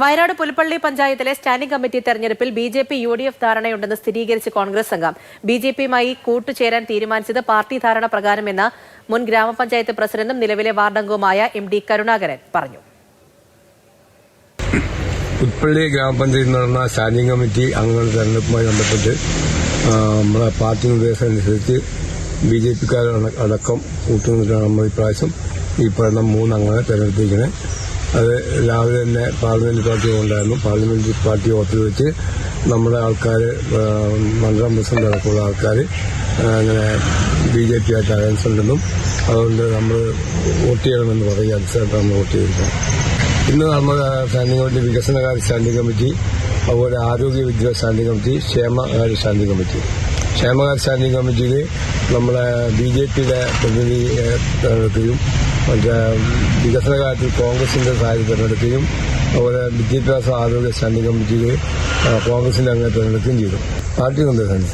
വയനാട് പുൽപ്പള്ളി പഞ്ചായത്തിലെ standing committee തെരഞ്ഞെടുപ്പിൽ B J P U D F ധാരണയുണ്ടെന്ന് സ്ഥിരീകരിച്ച് കോൺഗ്രസ് സംഘം. ബി ജെ പിയുമായി കൂട്ടുചേരാൻ തീരുമാനിച്ചത് പാർട്ടി ധാരണ പ്രകാരമെന്ന് മുൻ ഗ്രാമപഞ്ചായത്ത് പ്രസിഡന്റും നിലവിലെ വാർഡംഗവുമായ എം ഡി കരുണാകരൻ പറഞ്ഞു. പുൽപ്പള്ളി ഗ്രാമപഞ്ചായത്തിൽ നടന്ന സ്റ്റാൻഡിംഗ് കമ്മിറ്റി അംഗങ്ങളുടെ തെരഞ്ഞെടുപ്പുമായി ബന്ധപ്പെട്ട് നമ്മുടെ പാർട്ടി നിർദ്ദേശം അനുസരിച്ച് ബി ജെ പിക്കാരടക്കം കൂട്ടുനിന്നിട്ടാണ് നമ്മൾ ഇപ്രാവശ്യം ഈ പറയുന്ന മൂന്നംഗങ്ങളെ തെരഞ്ഞെടുത്തിരിക്കുന്നത് അത് രാവിലെ തന്നെ പാർലമെന്റ് പാർട്ടി ഉണ്ടായിരുന്നു പാർലമെന്റ് പാർട്ടി ഓഫിൽ വെച്ച് നമ്മുടെ ആൾക്കാർ മണ്ഡലം പ്രസിഡന്റ് അടക്കമുള്ള ആൾക്കാർ അങ്ങനെ ബി ജെ പി ആയിട്ട് അലയൻസ് ഉണ്ടെന്നും അതുകൊണ്ട് നമ്മൾ വോട്ട് ചെയ്യണമെന്ന് പറയുക അനുസരിച്ച് നമ്മൾ വോട്ട് ചെയ്തിരിക്കുന്നത് ഇന്ന് നമ്മൾ സ്റ്റാൻഡിംഗ് കമ്മിറ്റി വികസനകാര്യ സ്റ്റാൻഡിംഗ് കമ്മിറ്റി അതുപോലെ ആരോഗ്യ വിദ്യാഭ്യാസ സ്റ്റാൻഡിംഗ് കമ്മിറ്റി ക്ഷേമകാര്യ സ്റ്റാൻഡിംഗ് കമ്മിറ്റി. ക്ഷേമകാര്യ സ്റ്റാൻഡിംഗ് കമ്മിറ്റിയിൽ നമ്മളെ ബി ജെ പിയുടെ പ്രതിനിധി വികസന കാര്യത്തിൽ കോൺഗ്രസിന്റെ സഹായം തെരഞ്ഞെടുക്കുകയും അതുപോലെ വിദ്യാഭ്യാസ ആരോഗ്യ സ്റ്റാൻഡിംഗ് കമ്മിറ്റിയിൽ കോൺഗ്രസിന്റെ അംഗത്തെ തെരഞ്ഞെടുക്കുകയും ചെയ്തു. പാർട്ടി നിർദ്ദേശം